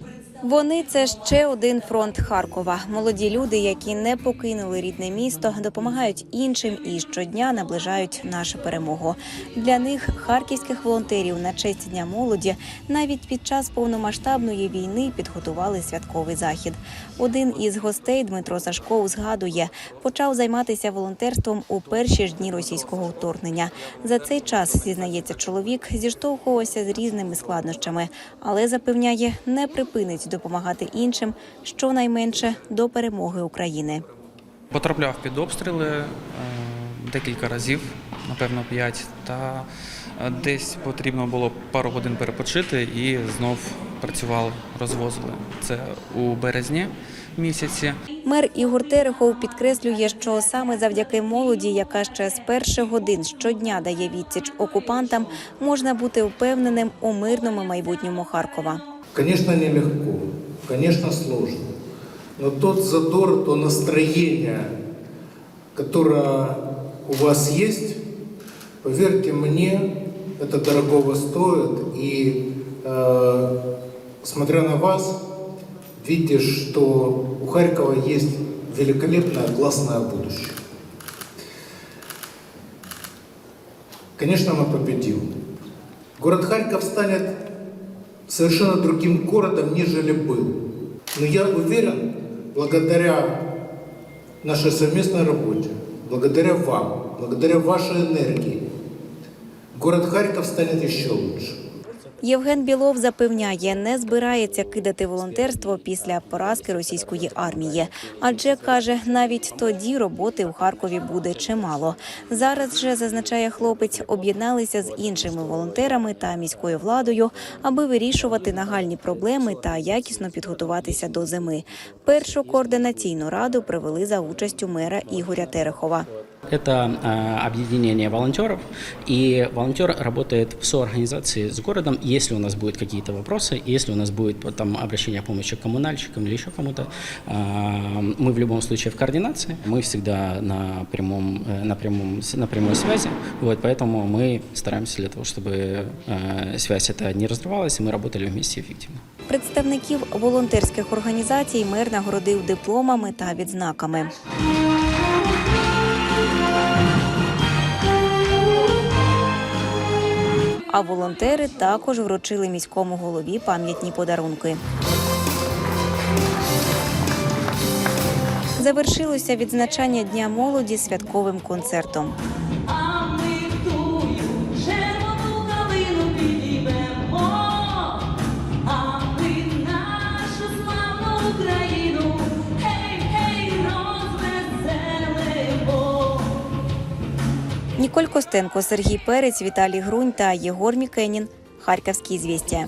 but it Вони це ще один фронт Харкова. Молоді люди, які не покинули рідне місто, допомагають іншим і щодня наближають нашу перемогу. Для них харківських волонтерів на честь дня молоді навіть під час повномасштабної війни підготували святковий захід. Один із гостей Дмитро Сашков згадує, почав займатися волонтерством у перші ж дні російського вторгнення. За цей час зізнається чоловік, зіштовхувався з різними складнощами, але запевняє, не припинить допомагати іншим щонайменше до перемоги України. Потрапляв під обстріли е, декілька разів, напевно, п'ять. Та е, десь потрібно було пару годин перепочити і знов працювали, розвозили. Це у березні місяці. Мер Ігор Терехов підкреслює, що саме завдяки молоді, яка ще з перших годин щодня дає відсіч окупантам, можна бути впевненим у мирному майбутньому Харкова. Конечно, нелегко, конечно, сложно. Но тот задор, то настроение, которое у вас есть, поверьте мне, это дорогого стоит. И э, смотря на вас, видишь, что у Харькова есть великолепное, классное будущее. Конечно, мы победим. Город Харьков станет совершенно другим городом, нежели был. Но я уверен, благодаря нашей совместной работе, благодаря вам, благодаря вашей энергии, город Харьков станет еще лучше. Євген Білов запевняє, не збирається кидати волонтерство після поразки російської армії, адже каже, навіть тоді роботи у Харкові буде чимало. Зараз же зазначає хлопець, об'єдналися з іншими волонтерами та міською владою, аби вирішувати нагальні проблеми та якісно підготуватися до зими. Першу координаційну раду провели за участю мера Ігоря Терехова Это э, объединение волонтеров, и волонтер работает в соорганизации с городом. Если у нас будут какие-то вопросы, если у нас будет там обращение о помощи коммунальщикам или еще кому-то, э, мы в любом случае в координации, мы всегда на прямом, э, на прямом, с- на прямой связи, вот, поэтому мы стараемся для того, чтобы э, связь эта не разрывалась, и мы работали вместе эффективно. Представників волонтерських організацій мер нагородив дипломами та відзнаками. А волонтери також вручили міському голові пам'ятні подарунки. Завершилося відзначання Дня молоді святковим концертом. Ніколь Костенко, Сергій Перець, Віталій Грунь та Єгор Мікенін. Харківські звістя.